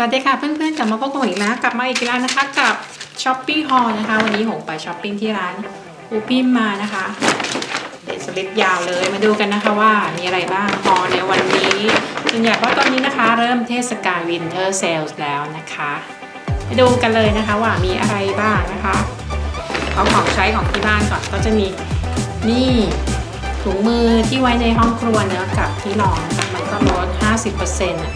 สวัสดีค่ะเพื่อนๆกลับมาพบกันอีกแล้วกลับมาอีกแล้วนะคะกับช้อปปิ้งฮอลนะคะ วันนี้หงไปช้อปปิ้งที่ร้านอูพิมมานะคะเด็ดสลิปยาวเลยมาดูกันนะคะว่ามีอะไรบ้างฮอลในวันนี้ส่วนใหญ่เพราะตอนนี้นะคะ เริ่มเทศกาลวินเทอร์เซลส์แล้วนะคะไปดูกันเลยนะคะว่ามีอะไรบ้างนะคะเอาของใช้ของที่บ้านก่อนก็จะมีนี่ถุงมือที่ไว้ในห้องครัวเนื้อกับที่นอนนะคะมันก็ลด50%อะ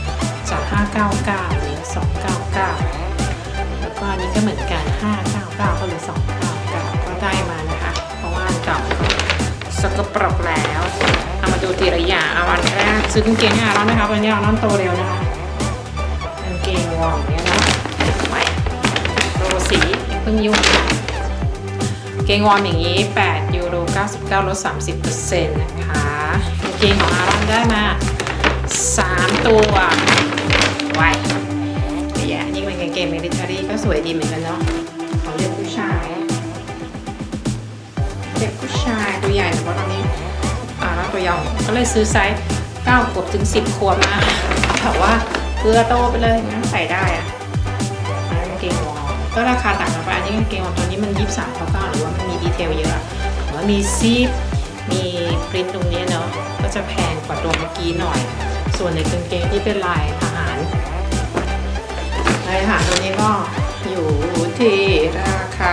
จาก599เหลือ299 แล้วก็อันนี้ก็เหมือนกัน 599 ก็เหลือ299 ก็ได้มานะคะ เพราะว่าอันเก่าสกปรกแล้ว เอามาดูทีละอย่างเอาอันแรกซื้อกางเกงให้อาร้อนนะคะวันนี้อาร้อนโตเร็วนะคะกางเกงวอร์มเนี่ยนะไม่โรสีเพิ่งยุ่งเกงวอร์มอย่างนี้ 8 ยูโร 99ลด30%นะคะกางเกงของอาร้อนได้มาสามตัว ว้เดี๋ยวนี่เป็นกางเกงมิลิเทอรี่ก็สวยดีเหมือนกันเนาะของเด็กผู้ชาย เด็กผู้ชายตัวใหญ่แต่ว่าตอนนี้อ่าแล้วตัวยาวก็เลยซื้อไซส์9ขวบถึง 10 ขวบมาแต่ว่าเพื่อโตไปเลยงั้นใส่ได้อะกางเกงวอร์มก็ราคาต่างกันไปอันนี้กางเกงวอร์มตัวนี้มันยี่สิบสามเท่าเก้าหรือว่ามันมีดีเทลเยอะอะหรือว่ามีซีฟมีปริ้นตรงนี้เนาะก็จะแพงกว่าตัวเมื่อกี้หน่อย ส่วนในกางเกงที่เป็นลายทหารลายทหารตัวนี้ก็อยู่ที่ราคา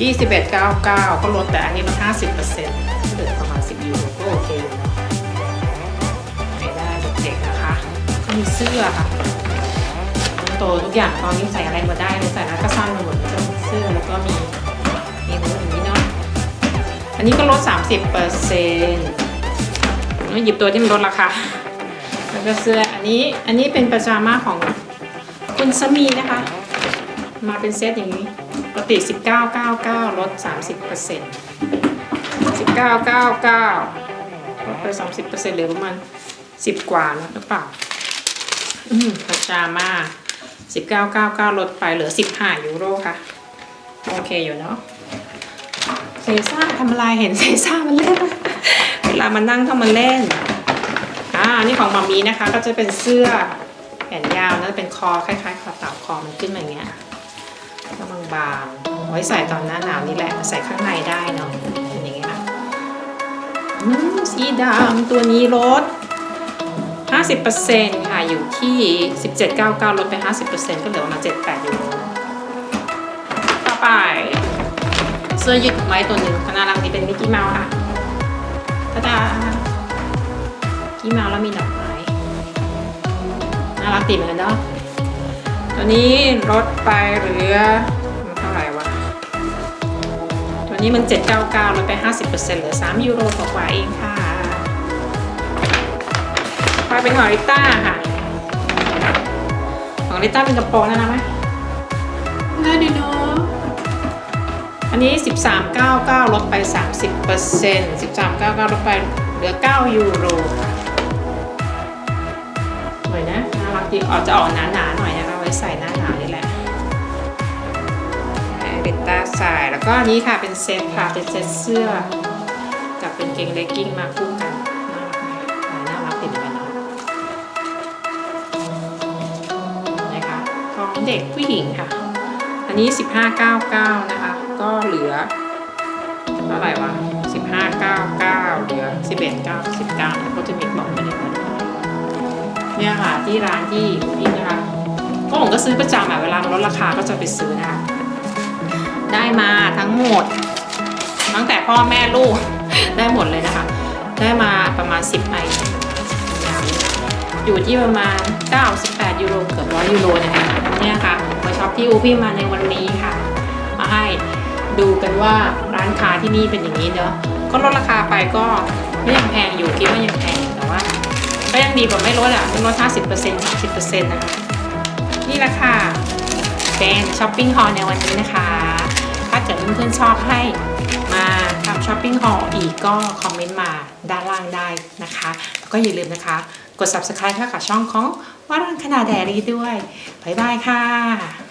21.99 ก็ลดแต่อันนี้ลด50%เหลือประมาณ 10ยูโรก็โอเคอยู่เนาะใช้ได้เด็กๆนะคะ ก็มีเสื้อค่ะโตทุกอย่างตอนนี้ใส่อะไรมาได้เลยใส่แล้วก็สั้นมาหมดเลยเสื้อแล้วก็มีมีหูอย่างนี้เนาะอันนี้ก็ลด 30%เปอร์เซ็นต์ หยิบตัวที่มันลดราคาแล้วก็เสื้ออันนี้อันนี้เป็นปาจาม่าของคุณสมีนะคะ มาเป็นเซตอย่างนี้ปกติ 19.99 ลด 30% 19.99 ลดไป 30%เหลือประมาณ 10 กว่านะหรือเปล่าอืมปาจาม่า 19.99 ลดไปเหลือ 15 ยูโรค่ะ โอเคอยู่เนาะเซซ่าทำอะไรเห็นเซซ่ามันเล่น เวลามันนั่งต้องมาเล่น อ่า นี่ของมามีนะคะ ก็จะเป็นเสื้อแขนยาวนะเป็นคอคล้ายๆคอเต่าคอมันขึ้นมาอย่างเงี้ยก็บางๆไว้ใส่ตอนหน้าหนาวนี่แหละใส่ข้างในได้เนาะเป็นอย่างเงี้ยอืมสีดำตัวนี้ลด50%ค่ะอยู่ที่ 17.99ลดไป 50%ก็เหลือประมาณ78ยูโรต่อไป เสื้อยืดไว้ตัวหนึ่งก็น่ารักดีเป็นมิกกี้เมาส์ค่ะ ดากี้เมาแล้วมีดอกไม้น่ารักดีเหมือนกันเนาะตัวนี้ลดไปเหลือเท่าไหร่วะ ตัวนี้มัน 799ลดไป 50%เหลือ 3 ยูโรกว่าเองค่ะไปเป็นของลิต้าค่ะ ของลิต้าเป็นกระโปรงนะนะไหมน่าดีเนาะ อันนี้ 13.99 ลดไป 30% 13.99 ลดไปเหลือ 9 ยูโรสวยนะน่ารักดีออกจะออกหนาๆหน่อยนะคะไว้ใส่หน้าหนาวนี่แหละเบต้าใส่แล้วก็อันนี้ค่ะเป็นเซ็ตค่ะเป็นเซ็ตเสื้อ กับเป็นเกงเลกกิ้งมาคู่กันน่ารักจีเหมนะนะคะของเด็กผู้หญิงค่ะ อันนี้ 1599 นะคะ ก็เหลือเท่าไหร่วะ1599เหลือ1199แล้วก็จะมีบอกไม่ได้หมดเนี่ยค่ะที่ร้านที่นี่นะคะก็ผมก็ซื้อประจำอะเวลาลดราคาก็จะไปซื้อนะคะได้มาทั้งหมด ตั้งแต่พ่อแม่ลูก ได้หมดเลยนะคะ ได้มาประมาณ 10ไออยู่ที่ประมาณ 98 ยูโรเกือบ100 ยูโรนะคะเนี่ยค่ะมาช็อปที่อูพี่มาในวันนี้ค่ะ มาให้ ดูกันว่าร้านค้าที่นี่เป็นอย่างนี้เนอะก็ลดราคาไปก็ไม่ยังแพงอยู่คิดว่ายังแพงแต่ว่า ก็ยังดีกว่าไม่ลดอะไม่ลด50% 30%นะคะนี่แหละค่ะเป็นช้อปปิ้งฮอลในวันนี้นะคะ ถ้าเกิดเพื่อนๆชอบให้มาทำช้อปปิ้งฮอลอีกก็คอมเมนต์มาด้านล่างได้นะคะแล้วก็อย่าลืมนะคะ กด subscribe ค่ะกับช่องของวารันคณาแดรีด้วย บ๊ายบายค่ะ